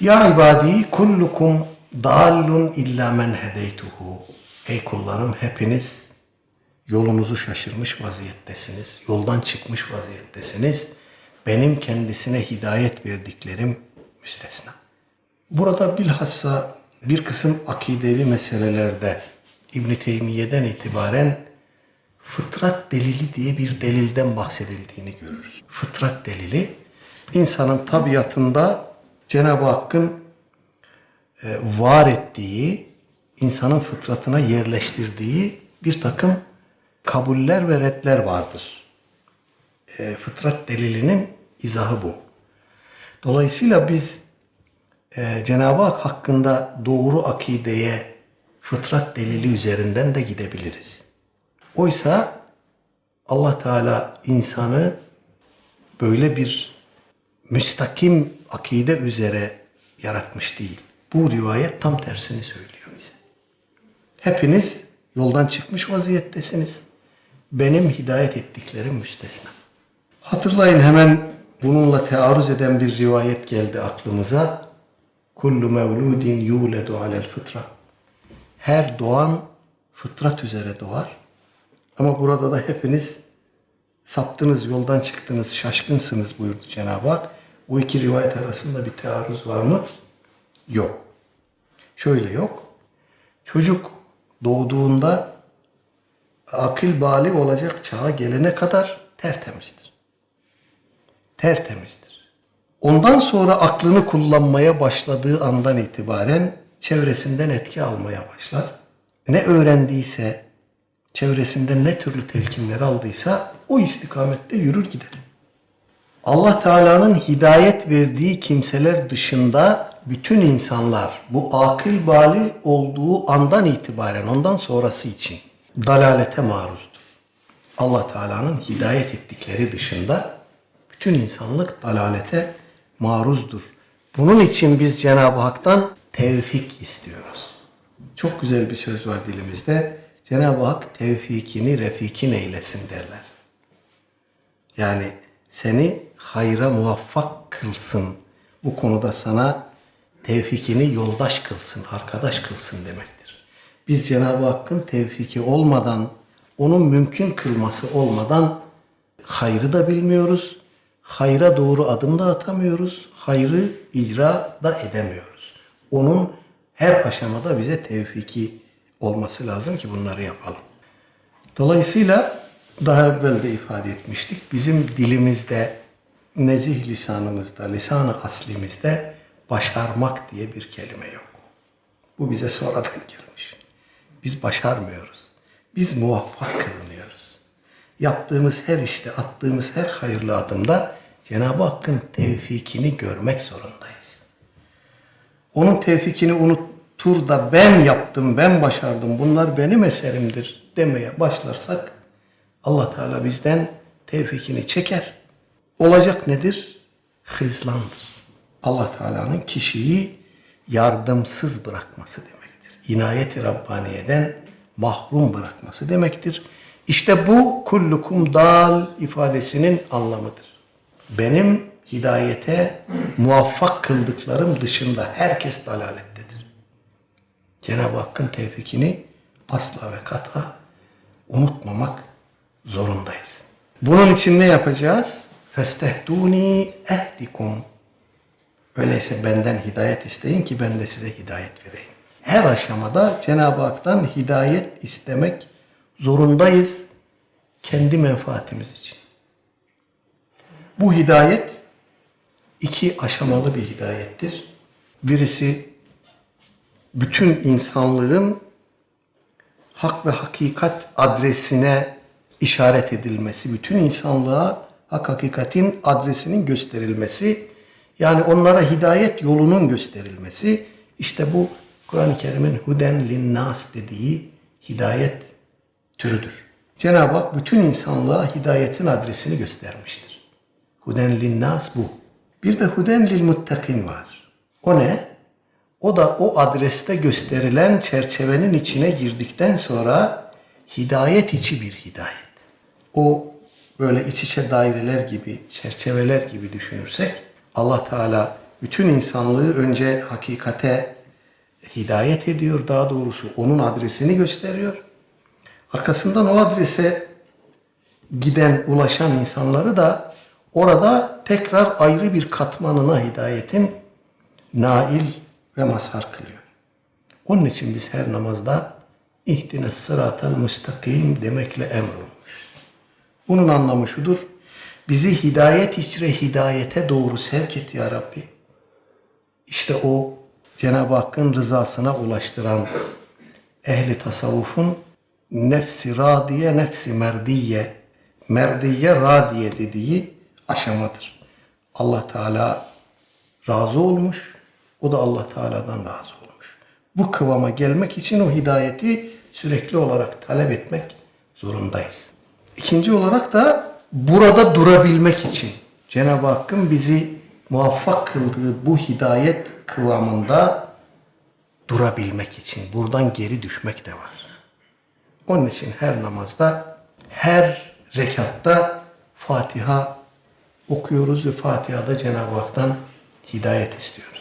Ya ibadi kullukum dallun illa men hedeytuhu. Ey kullarım hepiniz yolunuzu şaşırmış vaziyettesiniz. Yoldan çıkmış vaziyettesiniz. Benim kendisine hidayet verdiklerim müstesna. Burada bilhassa bir kısım akidevi meselelerde İbn Teymiye'den itibaren fıtrat delili diye bir delilden bahsedildiğini görürüz. Fıtrat delili insanın tabiatında Cenab-ı Hakk'ın e, var ettiği, insanın fıtratına yerleştirdiği bir takım kabuller ve redler vardır. E, fıtrat delilinin izahı bu. Dolayısıyla biz e, Cenab-ı Hak hakkında doğru akideye fıtrat delili üzerinden de gidebiliriz. Oysa Allah Teala insanı böyle bir müstakim akide üzere yaratmış değil. Bu rivayet tam tersini söylüyor bize. Hepiniz yoldan çıkmış vaziyettesiniz. Benim hidayet ettiklerim müstesna. Hatırlayın hemen bununla tearruz eden bir rivayet geldi aklımıza. Kullu mevludin yuledu alel fıtra. Her doğan fıtrat üzere doğar. Ama burada da hepiniz saptınız, yoldan çıktınız, şaşkınsınız buyurdu Cenab-ı Hak. Bu iki rivayet arasında bir tearruz var mı? Yok. Şöyle yok. Çocuk doğduğunda akıl bali olacak çağa gelene kadar tertemizdir. Tertemizdir. Ondan sonra aklını kullanmaya başladığı andan itibaren çevresinden etki almaya başlar. Ne öğrendiyse, çevresinden ne türlü telkinler aldıysa o istikamette yürür gider. Allah Teala'nın hidayet verdiği kimseler dışında bütün insanlar bu akıl bali olduğu andan itibaren ondan sonrası için dalalete maruzdur. Allah Teala'nın hidayet ettikleri dışında bütün insanlık dalalete maruzdur. Bunun için biz Cenab-ı Hak'tan tevfik istiyoruz. Çok güzel bir söz var dilimizde. Cenab-ı Hak tevfikini refikin eylesin derler. Yani seni hayra muvaffak kılsın. Bu konuda sana tevfikini yoldaş kılsın, arkadaş kılsın demektir. Biz Cenab-ı Hakk'ın tevfiki olmadan, onun mümkün kılması olmadan hayrı da bilmiyoruz, hayra doğru adım da atamıyoruz, hayrı icra da edemiyoruz. Onun her aşamada bize tevfiki olması lazım ki bunları yapalım. Dolayısıyla daha evvel de ifade etmiştik. Bizim dilimizde, nezih lisanımızda, lisanı aslimizde başarmak diye bir kelime yok. Bu bize sonradan gelmiş. Biz başarmıyoruz. Biz muvaffak kılınıyoruz. Yaptığımız her işte, attığımız her hayırlı adımda Cenab-ı Hakk'ın tevfikini görmek zorundayız. Onun tevfikini unutur da ben yaptım, ben başardım, bunlar benim eserimdir demeye başlarsak Allah Teala bizden tevfikini çeker. Olacak nedir? Hızlandır. Allah Teala'nın kişiyi yardımsız bırakması demektir. İnayet-i Rabbaniye'den mahrum bırakması demektir. İşte bu kullukum dal ifadesinin anlamıdır. Benim hidayete muvaffak kıldıklarım dışında herkes dalalettedir. Cenab-ı Hakk'ın tevfikini asla ve kata unutmamak zorundayız. Bunun için ne yapacağız? Festehduni ehdikum. Öyleyse benden hidayet isteyin ki ben de size hidayet vereyim. Her aşamada Cenab-ı Hak'tan hidayet istemek zorundayız kendi menfaatimiz için. Bu hidayet iki aşamalı bir hidayettir. Birisi bütün insanlığın hak ve hakikat adresine işaret edilmesi, bütün insanlığa hak hakikatin adresinin gösterilmesi, yani onlara hidayet yolunun gösterilmesi, işte bu Kur'an-ı Kerim'in huden linnas dediği hidayet türüdür. Cenab-ı Hak bütün insanlığa hidayetin adresini göstermiştir. Huden linnas bu. Bir de huden lil muttakin var. O ne? O da o adreste gösterilen çerçevenin içine girdikten sonra hidayet içi bir hidayet. O böyle iç içe daireler gibi, çerçeveler gibi düşünürsek Allah Teala bütün insanlığı önce hakikate hidayet ediyor. Daha doğrusu onun adresini gösteriyor. Arkasından o adrese giden, ulaşan insanları da orada tekrar ayrı bir katmanına hidayetin nail ve mazhar kılıyor. Onun için biz her namazda ihtine sıratel müstakim demekle emrolmuş. Bunun anlamı şudur. Bizi hidayet içre hidayete doğru sevk et ya Rabbi. İşte o Cenab-ı Hakk'ın rızasına ulaştıran ehli tasavvufun nefsi radiye, nefsi merdiye, merdiye radiye dediği aşamadır. Allah Teala razı olmuş, o da Allah Teala'dan razı olmuş. Bu kıvama gelmek için o hidayeti sürekli olarak talep etmek zorundayız. İkinci olarak da burada durabilmek için Cenab-ı Hakk'ın bizi muvaffak kıldığı bu hidayet kıvamında durabilmek için buradan geri düşmek de var. Onun için her namazda, her rekatta Fatiha okuyoruz ve Fatiha'da Cenab-ı Hak'tan hidayet istiyoruz.